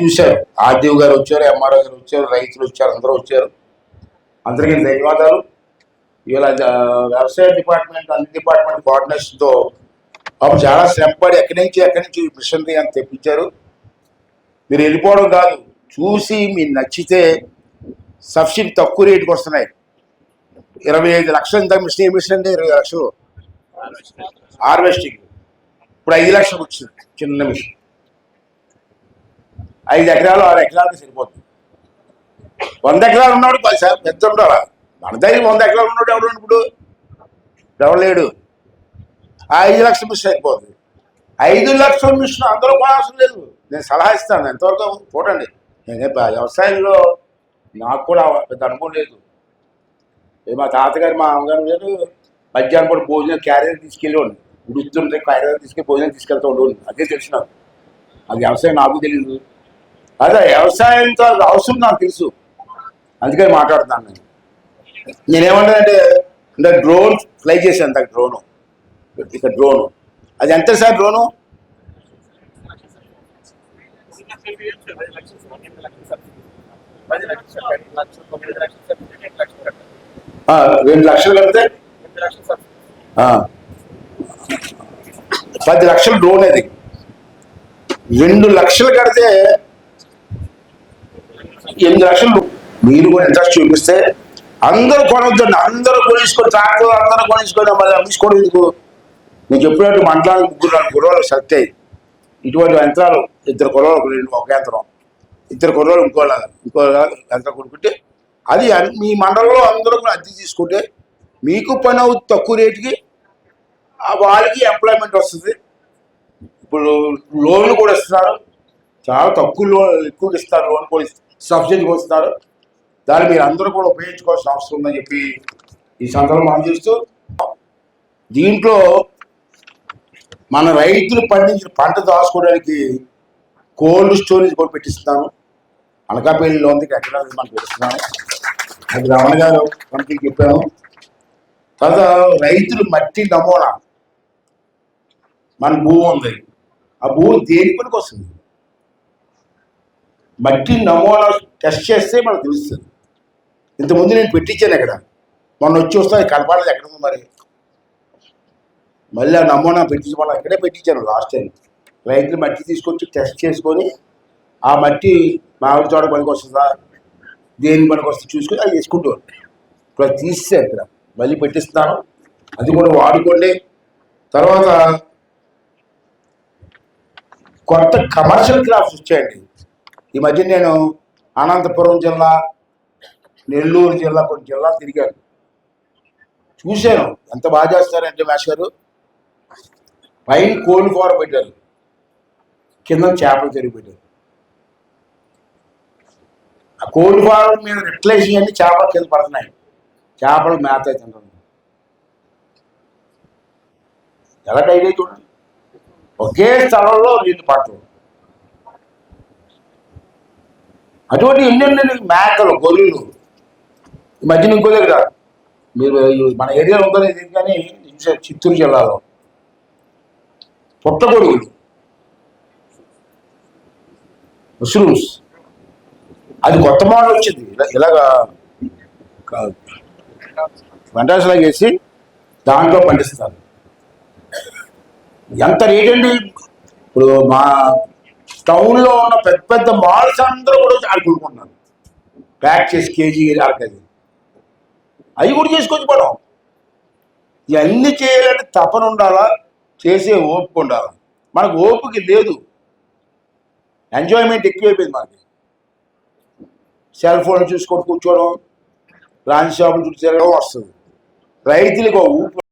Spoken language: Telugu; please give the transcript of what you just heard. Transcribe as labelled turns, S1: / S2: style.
S1: చూశారు. ఆర్డీఓ గారు వచ్చారు ఎంఆర్ఓ గారు వచ్చారు రైతులు వచ్చారు అందరూ వచ్చారు. అందరికీ ధన్యవాదాలు. ఇలా వ్యవసాయ డిపార్ట్మెంట్ అన్ని డిపార్ట్మెంట్ కోఆర్డినేషన్తో పాపం చాలా శ్రమపడి ఎక్కడి నుంచి ఎక్కడి నుంచి మిషనరీ అని తెప్పించారు. మీరు వెళ్ళిపోవడం కాదు చూసి మీకు నచ్చితే సబ్సిడీ తక్కువ రేటుకి వస్తున్నాయి. ఇరవై ఐదు లక్షలు ఇంత మిషన్ ఏ మిషన్ అంటే ఇరవై లక్షలు? హార్వెస్టింగ్. ఇప్పుడు ఐదు లక్షలకు వచ్చింది చిన్న మిషన్. ఐదు ఎకరాలు ఆరు ఎకరాలకి సరిపోతుంది. వంద ఎకరాలు ఉన్నాడు పది సార్ పెద్ద ఉండాలా మన దగ్గర వంద ఎకరాలు ఉన్నాడు ఎవడు ఇప్పుడు? ఎవడు లేడు? ఐదు లక్షల మిషన్ సరిపోతుంది. ఐదు లక్షల మిషన్ అందరూ కొనాల్సిన లేదు. నేను సలహా ఇస్తాను. ఎంతవరకు చూడండి. నేనే వ్యవసాయంలో నాకు కూడా పెద్ద అనుభవం లేదు. మా తాతగారు మా అమ్మగారు గారు మధ్యాహ్నం కూడా భోజనం క్యారియర్ తీసుకెళ్ళేవాడిని ఉడుతుంటే క్యారియర్ తీసుకెళ్ళి భోజనం తీసుకెళ్తూ ఉండేవాడిని అదే తెలుసు అది వ్యవసాయం నాకు తెలియదు. అదే వ్యవసాయంతో అవసరం నాకు తెలుసు. అందుకని మాట్లాడుతున్నాను నేను. నేనేమంటానంటే అంటే డ్రోన్ ఫ్లై చేశాను అంత డ్రోను. ఇక డ్రోను. అది ఎంత సార్ డ్రోను? రెండు లక్షలు కడితే? పది లక్షలు డ్రోన్ అది. రెండు లక్షలు కడితే ఎనిమిది లక్షలు మీరు కూడా ఇంట్రెస్ట్ చూపిస్తే అందరూ కొనవద్దండి అందరూ కొనేసుకొని ట్రాక్టర్ అందరూ కొనేసుకొని మరి అమ్మించుకోవడం ఎందుకు? నేను చెప్పినట్టు మండలానికి ముగ్గురు నాలుగు కుర్రోళ్ళు సెలెక్ట్ అయ్యి ఇటువంటి యంత్రాలు ఇద్దరు కుర్రోళ్ళు రెండు ఒక యంత్రం. ఇద్దరు కుర్రోళ్ళు ఇంకో ఇంకో యంత్రం కొనుక్కుంటే అది మీ మండలంలో అందరూ కూడా అద్దె తీసుకుంటే మీకు పని అవుతుంది తక్కువ రేటుకి ఆ వాళ్ళకి ఎంప్లాయ్మెంట్ వస్తుంది. ఇప్పుడు లోన్లు కూడా ఇస్తున్నారు. చాలా తక్కువ లోన్ ఎక్కువ ఇస్తారు లోన్ కూడా సబ్సిడీ వస్తున్నారు దాన్ని మీరు అందరూ కూడా ఉపయోగించుకోవాల్సిన అవసరం ఉందని చెప్పి ఈ సందర్భం మనం చూస్తూ దీంట్లో మన రైతులు పండించిన పంట దాచుకోవడానికి కోల్డ్ స్టోరేజ్ కూడా పెట్టిస్తున్నాను అనకాపల్లిలో ఉంది ఎక్కడ మనం పెడుతున్నాను అది రమణ గారు మనకి చెప్పాను తర్వాత రైతులు మట్టి నమూనా. మన భూమి ఉంది. ఆ భూమి దేని పనికి వస్తుంది మట్టి నమూనా టెస్ట్ చేస్తే మనకు తెలుస్తుంది. ఇంతకుముందు నేను పెట్టించాను ఇక్కడ. మొన్న వచ్చి వస్తే అది కనపడలేదు ఎక్కడ ఉంది మరి? మళ్ళీ ఆ నమూనా పెట్టించి మనం ఇక్కడే పెట్టించాను లాస్ట్ టైం రైతులు మట్టి తీసుకొచ్చి టెస్ట్ చేసుకొని ఆ మట్టి మామిడి తోట పనికి వస్తుందా? దేని పనికి వస్తుంది చూసుకొని అది వేసుకుంటారు. ఇప్పుడు అది తీస్తే ఇక్కడ. మళ్ళీ పెట్టిస్తున్నాను. అది కూడా వాడుకోండి. తర్వాత కొత్త కమర్షియల్ క్రాఫ్ట్స్ వచ్చాయండి. ఈ మధ్య నేను అనంతపురం జిల్లా నెల్లూరు జిల్లా కొన్ని జిల్లాలు తిరిగాను. చూశాను ఎంత బాగా చేస్తారంటే మేష్ గారు. పైన కోళ్ళు కూర పెట్టారు. కింద చేపలు తిరిగి పెట్టారు. ఆ కోళ్ళు కూర మీద రెట్లేసి అన్ని చేపలు కింద పడుతున్నాయి. చేపలు మేత తింటున్నాయి. ఎలా డైలీ చూడండి. ఒకే స్థలంలో రెండు పాటలు అటువంటి ఎన్నెన్ని మేకలు గొర్రెలు. ఈ మధ్యన ఇంకో దగ్గర మీరు మన ఏరియాలో ఉందో లేదు కానీ చిత్తూరు జిల్లాలో. పుట్టగొడుగులు. మష్రూమ్స్ అది కొత్త మోడల్ వచ్చింది. ఇలా ఇలాగా వంటలాగా వేసి దాంట్లో పండిస్తారు. ఎంత రేట్ అండి? ఇప్పుడు మా టౌన్లో ఉన్న పెద్ద పెద్ద మాల్స్ అందరూ కూడా ఆడుకుంటున్నారు ప్యాక్ చేసి కేజీ ఆడకది అవి కూడా చేసుకొచ్చి పడం ఇవన్నీ చేయాలంటే తపన ఉండాలా? చేసే ఓపిక ఉండాలా? మనకు ఓపిక లేదు. ఎంజాయ్మెంట్ ఎక్కువైపోయింది మనకి. సెల్ ఫోన్ చూసుకొని కూర్చోవడం రాని షాపులు చూసి తిరగడం వస్తుంది. రైతులకు ఊపి